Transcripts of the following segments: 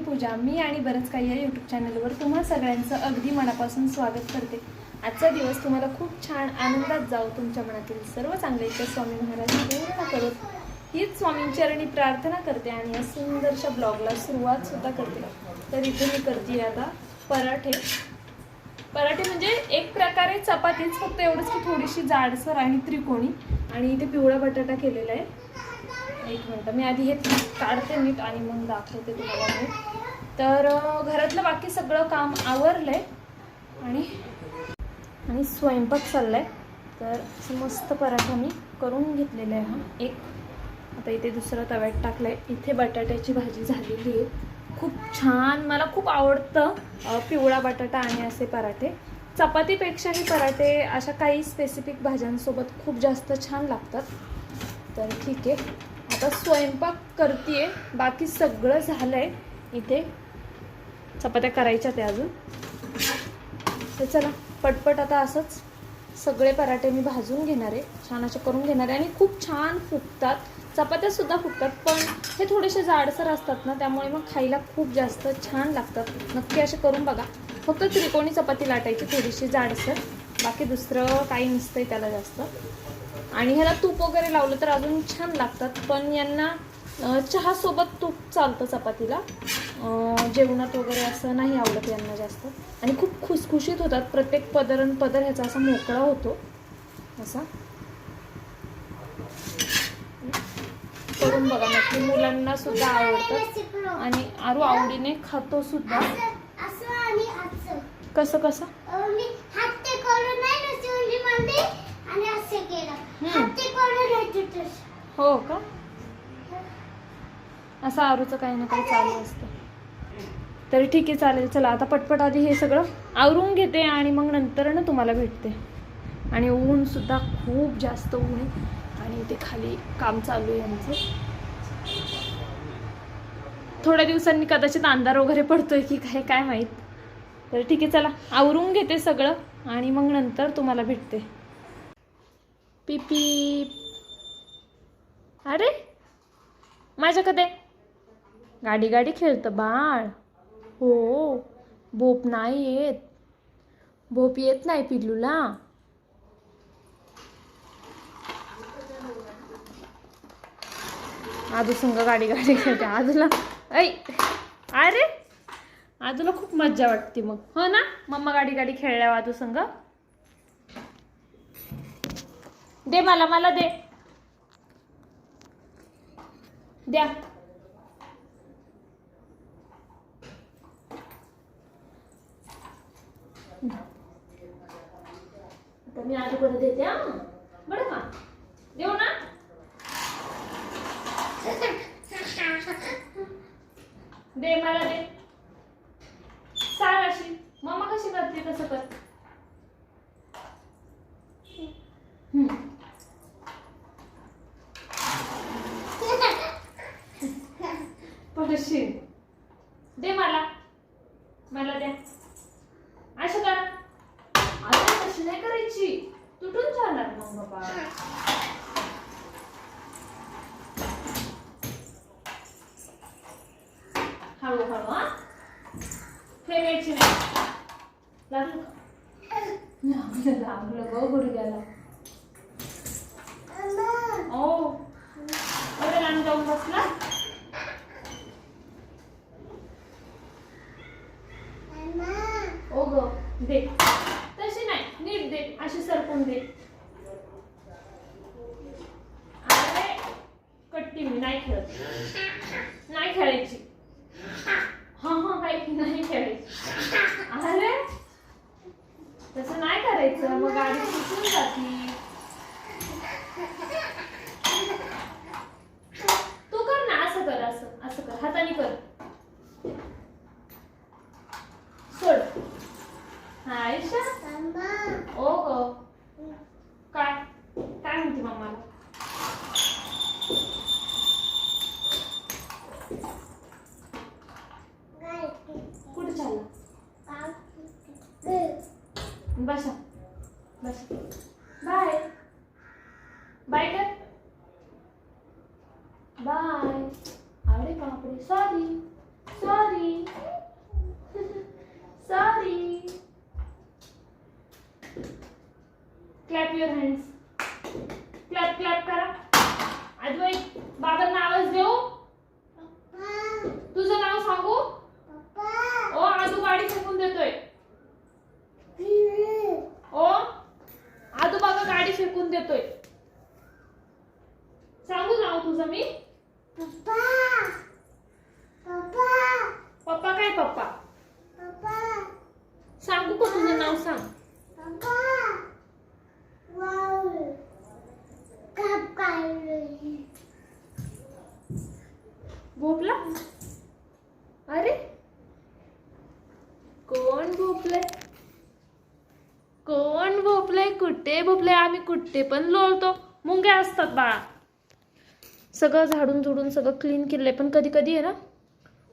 मी पूजा मी आणि बरंच काही या यूट्यूब चॅनलवर तुम्हा सगळ्यांचं अगदी मनापासून स्वागत करते. आजचा दिवस तुम्हाला खूप छान आनंदात जाऊ तुमच्या मनातील सर्व चांगले इच्छा स्वामी महाराज पूर्ण करत हीच स्वामींचरणी प्रार्थना करते आणि या सुंदरशा ब्लॉगला सुरुवात सुद्धा करते. तर इथे मी करते आता पराठे. पराठे म्हणजे एक प्रकारे चपातीच फक्त एवढंच की थोडीशी जाडसर आणि त्रिकोणी. आणि इथे पिवळा बटाटा केलेला आहे. एक मिनटं मी आधी हे काढते नीट आणि मग दाखवते तुम्हाला मी. तर घरातलं बाकी सगळं काम आवरलंय. आणि आणि स्वयंपाक चाललाय. तर मस्त पराठा मी करून घेतलेला आहे हा. एक आता इथे दुसरं तव्यात टाकलंय. इथे बटाट्याची भाजी झालेली आहे. खूप छान मला खूप आवडतं पिवळा बटाटा आणि असे पराठे. चपातीपेक्षा हे पराठे अशा काही स्पेसिफिक भाज्यांसोबत खूप जास्त छान लागतात. तर ठीक आहे. आता स्वयंपाक करते बाकी सगळं झालंय. इथे चपात्या करायच्या त्या अजून. तर चला पटपट आता असंच सगळे पराठे मी भाजून घेणार आहे. छान असे करून घेणार आहे. आणि खूप छान फुगतात. चपात्या सुद्धा पण हे थोडेसे जाडसर असतात ना त्यामुळे मग खायला खूप जास्त छान लागतात. नक्की असे करून बघा. फक्त त्रिकोणी चपाती लाटायची थोडीशी जाडसर. बाकी दुसरं काही नसतंय त्याला जास्त. आणि ह्याला तूप वगैरे लावलं तर अजून छान लागतात पण यांना चहासोबत तूप चालतं चपातीला. जेवणात वगैरे असं नाही आवडत यांना जास्त. आणि खूप खुसखुशीत होतात. प्रत्येक पदर आणि पदर ह्याचा असा मोकळा होतो. असा. करून बघा नक्की मुलांना सुद्धा आवडतं. आणि आरू आवडीने खातो सुद्धा. कसं कसं? हो का? असं आरूचं काही ना काही चालू असतं. तरी ठीक आहे चालेल. चला आता पटपट आधी हे सगळं आवरून घेते आणि मग नंतर ना तुम्हाला भेटते. आणि ऊन सुद्धा खूप जास्त ऊन आहे. आणि इथे खाली काम चालू आहे यांचं थोड्या दिवसांनी कदाचित अंधार वगैरे पडतोय की काय काय माहीत. तर ठीक आहे चला. आवरून घेते सगळं आणि मग नंतर तुम्हाला भेटते. पिपी अरे! माझ्या कदे? गाडी गाडी खेळतं बाळ. हो. भोप नाही येत. भोप येत नाही पिल्लूला. आजू संग गाडी गाडी खेळते आजूला ऐ! अरे! आजूला खूप मज्जा वाटते मग. हो ना? मम्मा गाडी गाडी खेळल्या आजू संग. दे मला मला दे. द्या आता मी आजूकडे देते हा बरं का देऊ ना दे मला दे सार अशी मम्मा कशी करते तसं कर हम्म. पडशील दे मला मला द्या असं कर आता तशी नाही करायची तुटून जाणार मग बाबा हळू हळू हा फेकायची नाही लागलं लागलं गो गुडघ्याला ओ लांब जाऊन बसला ओ ग दे तशी नाही नीट दे अशी सरकून दे अरे कट्टी मी नाही खेळत. नाही खेळायची हा हा काय नाही खेळायची अरे तसं नाही करायचं मग गाडी सुटून जाती बाय बाय कर बाय अरे बाप रे sorry sorry sorry clap your hands clap clap करा आज बाबांना आवाज़ देऊ कुठे पण लोळतो. मुंग्या असतात बाळा. सगळं झाडून झुडून सगळं क्लीन केलंय पण कधी कधी आहे ना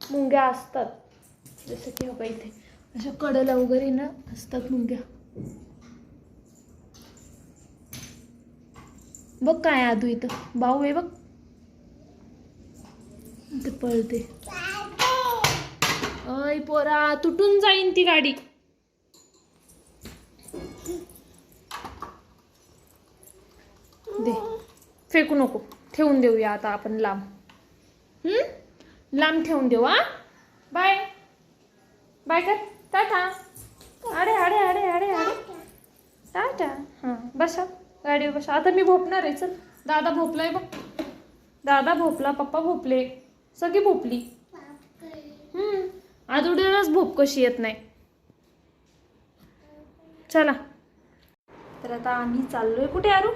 मुंग्या असतात. जसं की बघा इथे अशा कडला वगैरे ना असतात मुंग्या. बघ काय आदू इथं. भाऊ आहे बघ. ते पळते अय पोरा तुटून जाईन ती गाडी. दे. फेकू नको. ठेवून देऊया आता आपण लांब. लांब ठेवून देऊ हा? बाय. बाय कर. टाटा. अरे अरे अरे अरे अरे टाटा. हां बसा. गाडीवर बसा. आता मी भोपणार आहे चल. दादा भोपलाय बघ. दादा भोपला पप्पा भोपले. सगळी भोपली. हम्म. आदुड्यालाच भोप कशी येत नाही. चला. तर आता आम्ही चाललोय. कुठे आरू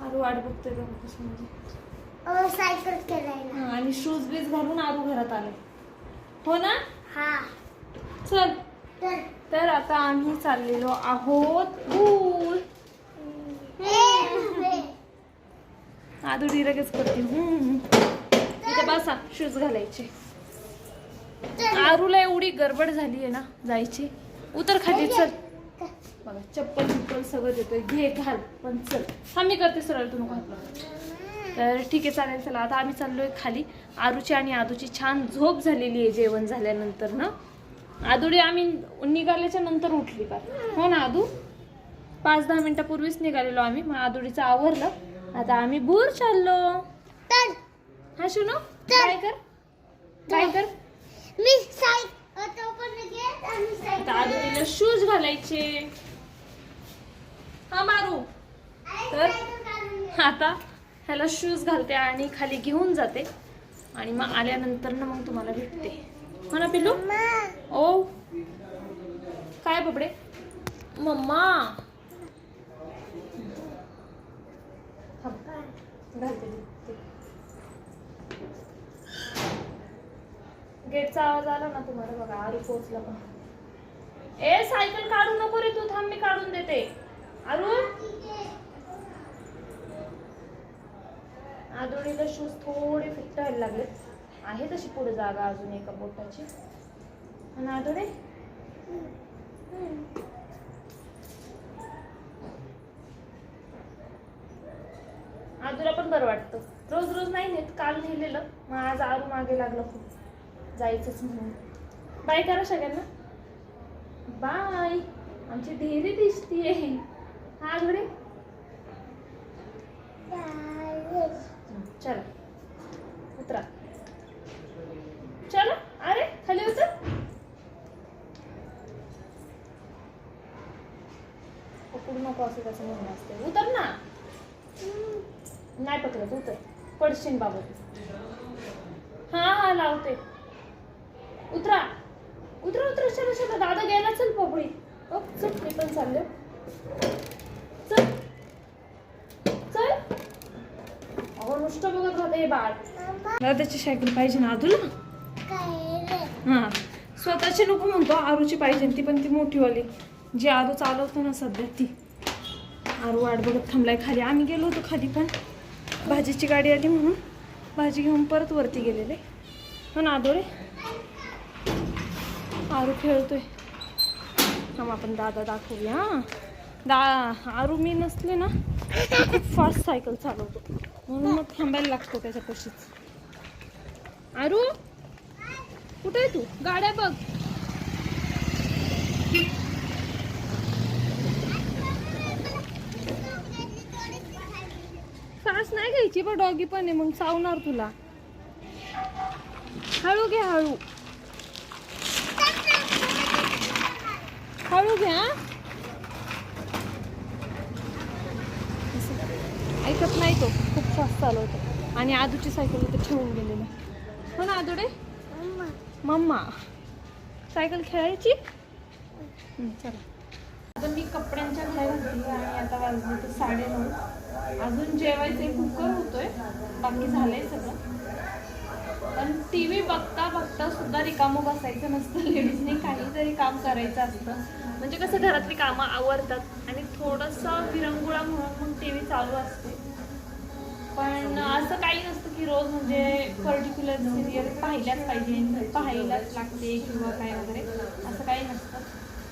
आरू वाट बघतोय बघ कसं म्हणजे? सायकल केलाय ना हा, आणि शूज बीज घालून आरू घरात आले. हो ना? हा. चल. तर? आता आम्ही चाललेलो आहोत पूल. आदुडी लगेच करते. इथे बसा शूज घालायचे. आरूला एवढी गडबड झाली आहे ना जायची. उतर खाली चल. बघा चप्पल चप्पल सगळं देतोय. घे घाल. पण चल. हा मी करते सरळ तू नको हात लावू. तर ठीक आहे चालेल चला. आता आम्ही चाललोय खाली. आरूची आणि आदूची छान झोप झालेली आहे जेवण झाल्यानंतर ना? आदुडी आम्ही निघाल्याच्या नंतर उठली का हो ना आदू? पाच दहा मिनिटापूर्वीच निघालेलो आम्ही. मग आदुडीचं आवरलं. आता आम्ही दूर चाललो. हा शुनो? काय कर. काय कर. मी आणि आता आदुडीला शूज घालायचे. हा मारू. तर आता ह्याला शूज घालते आणि खाली घेऊन जाते. आणि मग आल्यानंतर ना मग तुम्हाला भेटते. हो ना पिल्लू? ओ. काय बबडे? मम्मा. गेटचा आवाज आला ना तुम्हाला बघा आरू पोहोचला पण. ए सायकल काढू नको रे तू थांब मी काढून देते. अरुण? आदोडीला शूज थोडे फिट व्हायला लागले आहे तशी पुढे जागा अजून एका बोटाची. आणि आदोडे आदूला पण बरं वाटतं. रोज रोज नाही नेत काल नेलेलं. मग आज आरू मागे लागलं खूप. जायचंच म्हणून. बाय करा सगळ्यांना. बाय. आमची ढेरी दिसतीये. हा घडे चला. उतरा. चला अरे खाली उतर. पकडू नको असं त्याचं म्हणणं असते उतर ना. नाही पकडत उतर. पडशीन बाबा हा हा लावते. उतरा. उतरा उतरा चला चला. दादा गेला चल पोपळी ओ चल मी पण चालले चल चल गोष्ट बघत होते बाळ. मला दादाची सायकल पाहिजे ना तुला हा. स्वतःची नको म्हणतो आरूची पाहिजे ती पण ती मोठीवाली. जी आरू चालवतो ना सध्या ती. आरू वाट बघत थांबलाय खाली. आम्ही गेलो होतो खाली पण. भाजीची गाडी आली म्हणून. भाजी घेऊन परत वरती गेलेले. हो ना आदोळे? आरू खेळतोय. थांब आपण दादा दाखवूया हा. दा आरू मी नसले ना खूप फास्ट सायकल चालवतो. म्हणून मग थांबायला लागतो त्याच्यापाशीच आरू कुठे आहे तू? गाड्या बघ. सास नाही घ्यायची पण डॉगी पण आहे मग चावणार तुला. हळू घे हळू. हळू घ्या ऐकत नाही तो. खूप फास्ट चालवतो आणि आदूची सायकल इथे ठेवून गेलेली. हो ना आदुडे? मम्मा. सायकल खेळायची? चला. आता मी कपड्यांच्या घाई घातली आणि आता वाजले ते साडेनऊ अजून जेवायचे कुकर होतोय. बाकी झालंय सगळं. पण टी व्ही बघता बघता सुद्धा रिकामं बसायचं नसतं. लेडीजने काहीतरी काम करायचं असतं. म्हणजे कसं घरातली कामं आवरतात आणि थोडंसं विरंगुळा म्हणून मग टी व्ही चालू असते. पण असं काही नसतं की रोज म्हणजे पर्टिक्युलर सिरियल पाहिल्याच पाहिजे पाहायलाच लागते किंवा काय वगैरे. असं काही नसतं.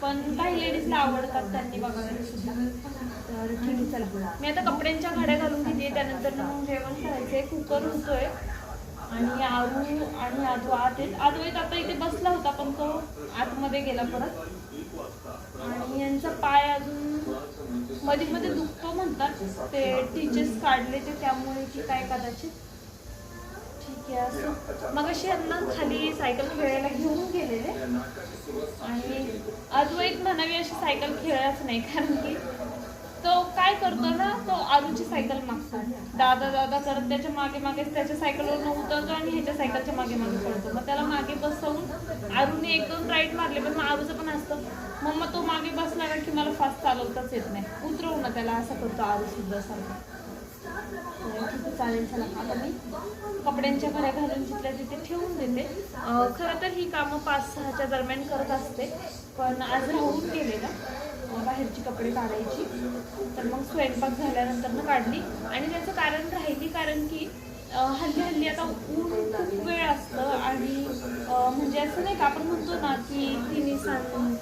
पण काही लेडीजला आवडतात त्यांनी बघायला सुद्धा. तर ठीक आहे चला. मी आता कपड्यांच्या घड्या घालून घेते. त्यानंतर मग जेवण करायचंय कुकर होतोय. आणि आरू आणि आजू आत आहेत. आजू एक आता इथे बसला होता पण तो आतमध्ये गेला परत. आणि यांचा पाय अजून मध्ये मध्ये दुखतो म्हणतात. ते टीचर्स काढले ते त्यामुळे की काय कदाचित. ठीक आहे असं. मग अशी यांना खाली सायकल खेळायला घेऊन गेलेले. आणि अजून एक म्हणावी अशी सायकल खेळायच नाही कारण की तो काय करतो ना तो आरूची सायकल मागतो. दादा दादा करत त्याच्यामागे मागे त्याच्या सायकलवर उतरतो आणि ह्याच्या सायकलच्या मागे मागे पडतो मग त्याला मागे बसवून आरूने एक दोन राईट मारले पण मग आरूचं पण असतं. मग मग तो मागे बसला ना की मला फास्ट चालवताच येत नाही. उतरवू ना त्याला असं करतो आरू सुद्धा सारखं. चालेल चला. आता मी कपड्यांच्या घड्या घालून जिथल्या तिथे ठेवून देते. खर खरं तर ही कामं पाच सहाच्या दरम्यान करत असते पण आज राहून गेले ना. बाहेरची कपडे काढायची. तर मग स्वयंपाक झाल्यानंतर ना काढली. आणि त्याचं कारण राहिली कारण की हल्ली हल्ली आता ऊन खूप वेळ असतं. आणि म्हणजे असं नाही का आपण म्हणतो ना की तिने सांग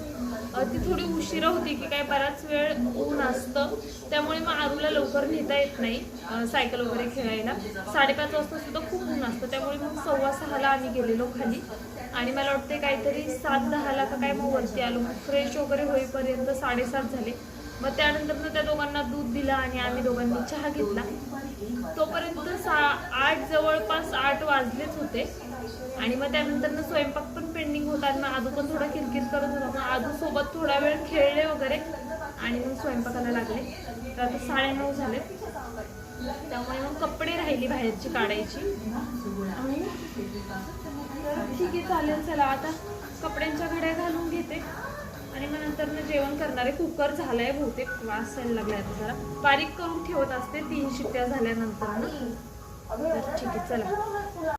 ती थोडी उशिरा होती की काय बराच वेळ ऊन असतं. त्यामुळे मग आरूला लवकर नेता येत नाही सायकल वगैरे खेळायला. साडेपाच वाजता सुद्धा खूप ऊन असतं. त्यामुळे मग सव्वा सहाला आम्ही गेलेलो खाली. आणि मला वाटते काहीतरी सात दहाला का काय मग वरती आलो. फ्रेश वगैरे होईपर्यंत साडेसात झाले. मग त्यानंतर मग त्या दोघांना दूध दिलं आणि आम्ही दोघांनी चहा घेतला. तोपर्यंत सा आठ जवळपास आठ वाजलेच होते. आणि मग त्यानंतर स्वयंपाक पण पेंडिंग होता मग आजू पण थोडा किरकिर करत होता. मग आजू सोबत थोडा वेळ खेळले वगैरे आणि मग स्वयंपाकाला लागले. तर आता साडेनऊ झाले. त्यामुळे मग कपडे राहिली बाहेरची काढायची. ठीक आहे चालेल चला. आता कपड्यांच्या घड्या घालून घेते. आणि मग नंतर ना जेवण करणारे कुकर झालाय बहुतेक. वास यायला लागलाय आता जरा. बारीक करून ठेवत असते. तीन शिट्ट्या झाल्यानंतर ना. तर ठीक आहे चला.